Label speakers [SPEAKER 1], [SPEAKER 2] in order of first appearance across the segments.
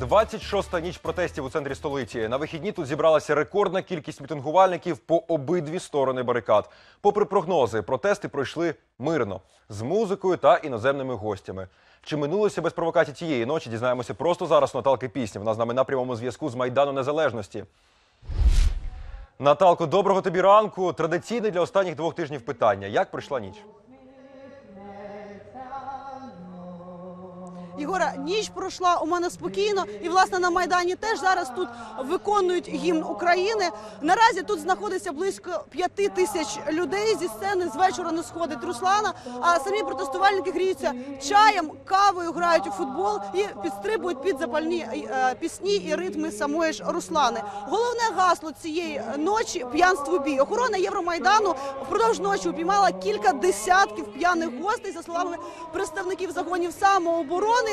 [SPEAKER 1] 26-та ніч протестів у центрі столиці. На вихідні тут зібралася рекордна кількість мітингувальників по обидві сторони барикад. Попри прогнози, протести пройшли мирно з музикою та іноземними гостями. Чи минулося без провокацій цієї ночі? Дізнаємося просто зараз Наталки Пісні. Вона з нами на прямому зв'язку з Майдану Незалежності. Наталко, доброго тобі ранку. Традиційне для останніх двох тижнів питання. Як пройшла ніч?
[SPEAKER 2] Єгора, ніч пройшла у мене спокійно, і власне на майдані теж зараз тут виконують гімн України. Наразі тут знаходиться близько п'яти тисяч людей. Зі сцени з вечора не сходить Руслана. А самі протестувальники гріються чаєм, кавою, грають у футбол і підстрибують під запальні е, пісні і ритми самої ж Руслани. Головне гасло цієї ночі п'янство бій. Охорона Євромайдану впродовж ночі упіймала кілька десятків п'яних гостей, за словами представників загонів самооборони.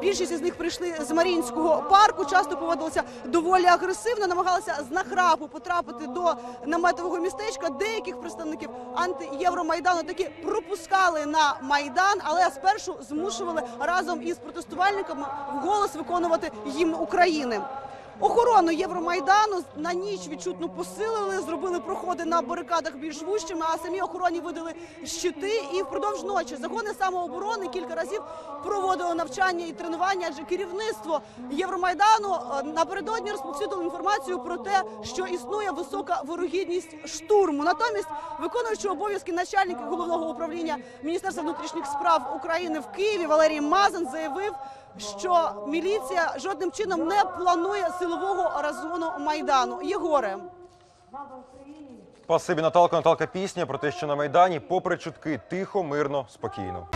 [SPEAKER 2] Більшість із них прийшли з Маріїнського парку, часто поводилися доволі агресивно, намагалися з нахрапу потрапити до наметового містечка. Деяких представників антиєвромайдану таки пропускали на майдан, але спершу змушували разом із протестувальниками голос виконувати гімн України. Охорону Євромайдану на ніч відчутно посилили, зробили проходи на барикадах більш вущими, а самі охороні видали щити. І впродовж ночі загони самооборони кілька разів проводили навчання і тренування. Адже керівництво Євромайдану е, напередодні розповсюдило інформацію про те, що існує висока вирогідність штурму. Натомість, виконуючи обов'язки начальника головного управління Міністерства внутрішніх справ України в Києві Валерій Мазан заявив що міліція жодним чином не планує силового разону майдану. Єгоре
[SPEAKER 1] Спасибі, Наталка. Наталка пісня про те, що на майдані, попри чутки, тихо, мирно, спокійно.